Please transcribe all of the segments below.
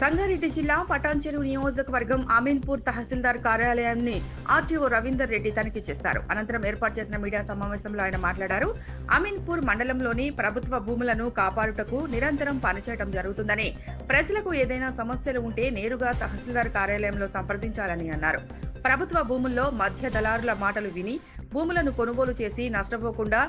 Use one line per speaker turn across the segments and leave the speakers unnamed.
సంగారెడ్డి జిల్లా పటాన్చెరువు నియోజకవర్గం అమీన్పూర్ తహసీల్దార్ కార్యాలయాన్ని ఆర్టీఓ రవీందర్ రెడ్డి తనిఖీ చేస్తారు అనంతరం ఏర్పాటు చేసిన మీడియా సమావేశంలో ఆయన మాట్లాడారు. అమీన్పూర్ మండలంలోని ప్రభుత్వ భూములను కాపాడుటకు నిరంతరం పనిచేయడం జరుగుతుందని ప్రజలకు ఏదైనా సమస్యలు ఉంటే నేరుగా తహసీల్దార్ కార్యాలయంలో సంప్రదించాలని అన్నారు. ప్రభుత్వ భూముల్లో మధ్య దళారుల మాటలు విని భూములను కొనుగోలు చేసి నష్టపోకుండా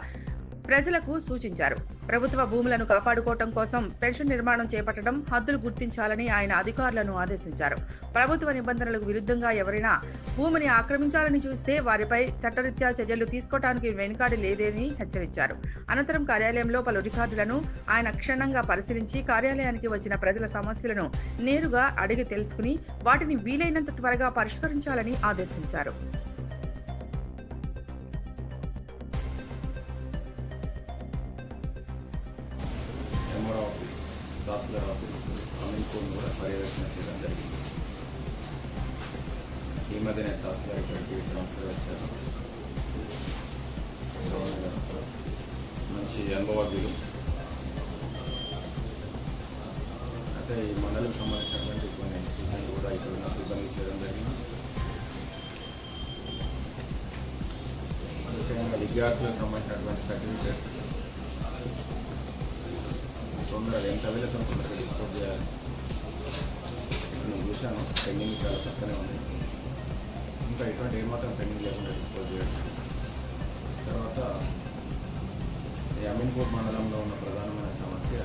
ప్రజలకు సూచించారు. ప్రభుత్వ భూములను కాపాడుకోవటం కోసం పెన్షన్ నిర్మాణం చేపట్టడం హద్దులు గుర్తించాలని ఆయన అధికారులను ఆదేశించారు. ప్రభుత్వ నిబంధనలకు విరుద్ధంగా ఎవరైనా భూమిని ఆక్రమించాలని చూస్తే వారిపై చట్టరీత్యా చర్యలు తీసుకోవడానికి వెనుకాడి లేదని హెచ్చరించారు. అనంతరం కార్యాలయంలో పలు రికార్డులను ఆయన క్షుణ్ణంగా పరిశీలించి కార్యాలయానికి వచ్చిన ప్రజల సమస్యలను నేరుగా అడిగి తెలుసుకుని వాటిని వీలైనంత త్వరగా పరిష్కరించాలని ఆదేశించారు.
తహసీల్దార్ ఆఫీస్ అమీన్పూర్ కూడా పర్యవేక్షణ చేయడం జరిగింది ఈ మధ్యనే తహసీల్దార్ ఇక్కడికి ట్రాన్స్ఫర్ వచ్చారు సో మంచి అనుభవజ్ఞులు అయితే ఈ మండలికి సంబంధించినటువంటి కొన్ని సూచనలు కూడా ఇక్కడ ఉన్న సిబ్బంది చేయడం జరిగింది ముఖ్యంగా విద్యార్థులకు సంబంధించినటువంటి సర్టిఫికేట్స్ తొందరగా ఎంత అవైలబుల్ తొందరగా డిస్పోజ్ చేయాలి నేను చూశాను. పెండింగ్ చాలా చక్కనే ఉంది. ఇంకా ఎటువంటి ఏమాత్రం పెండింగ్ లేకుండా డిస్పోజ్ చేయాలి. తర్వాత అమీన్పూర్ మండలంలో ఉన్న ప్రధానమైన సమస్య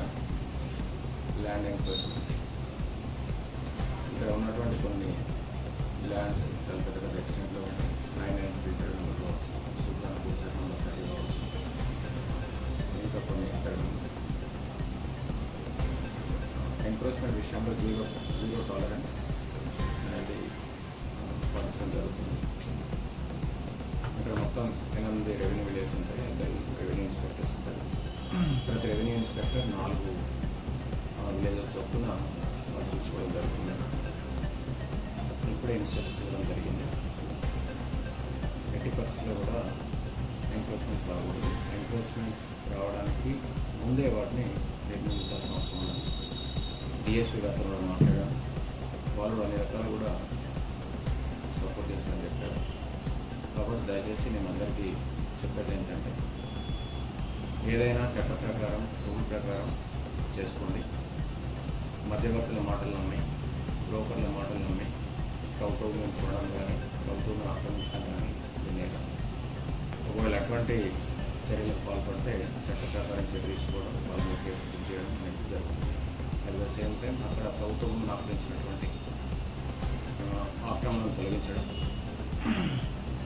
ల్యాండ్ ఎంక్రోచ్మెంట్ ఎంక్రోచ్మెంట్ విషయంలో జీరో జీరో టాలరెన్స్ అనేది పాటించడం జరుగుతుంది. ఇక్కడ మొత్తం ఎనిమిది రెవెన్యూ విలేజ్ ఉంటాయి ఇద్దరు రెవెన్యూ ఇన్స్పెక్టర్స్ ఉంటారు. ప్రతి రెవెన్యూ ఇన్స్పెక్టర్ నాలుగు విలేజెస్ చొప్పున వాళ్ళు చూసుకోవడం జరుగుతుంది. ఇప్పుడే ఇన్స్ట్రక్షన్స్ చేయడం జరిగింది. ఎట్టి పరిస్థితిలో కూడా ఎంక్రోచ్మెంట్స్ రాకూడదు. ఎంక్రోచ్మెంట్స్ రావడానికి ముందే వాటిని నిర్మించాల్సిన అవసరం ఉంది. డిఎస్పీ గారితో మాట్లాడాను వాళ్ళు అన్ని రకాలు కూడా సపోర్ట్ చేస్తారని చెప్పారు. కాబట్టి దయచేసి నేను అందరికీ చెప్పేది ఏంటంటే ఏదైనా చట్ట ప్రకారం రూల్ ప్రకారం చేసుకోండి. మధ్యవర్తుల మాటలు నమ్మి బ్రోకర్ల మాటలు నమ్మి ప్రభుత్వం కొనడం కానీ ప్రభుత్వం ఆక్రమించడం కానీ వినేయడం ఒకవేళ అటువంటి చర్యలకు పాల్పడితే చట్ట ప్రకారం చర్య తీసుకోవడం వాళ్ళు కేసు చేయడం అనేది జరుగుతుంది. అట్ ద సేమ్ టైం అక్కడ ప్రభుత్వం ఆక్రమించినటువంటి ఆ, ఆక్రమణను తొలగించడం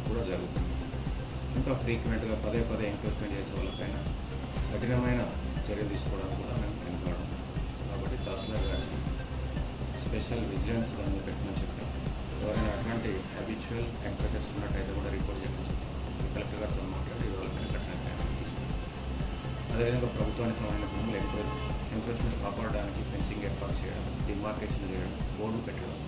కూడా జరుగుతుంది. ఇంకా ఫ్రీక్వెంట్గా పదే పదే ఎంక్రోచ్మెంట్ చేసే వాళ్ళపైన కఠినమైన చర్యలు తీసుకోవడానికి కూడా మేము వెనుకాడం కాబట్టి తహసీల్దార్ గారిని స్పెషల్ విజిలెన్స్ దాన్ని పెట్టమని చెప్పాం ఎవరైనా అటువంటి హ్యాబిచువల్ ఎంక్రోచర్స్ ఉన్నట్టయితే కూడా రిపోర్ట్ చేయమని చెప్పాం కలెక్టర్ గారితో మాట్లాడి వాళ్ళపైన కఠిన తీసుకుంటాం అదేవిధంగా ప్రభుత్వానికి సంబంధించిన భూములు కాపాడడానికి ఫెన్సింగ్ ఏర్పాటు చేయడం డిమార్కేషన్ చేయడం బోర్డు పెట్టడం.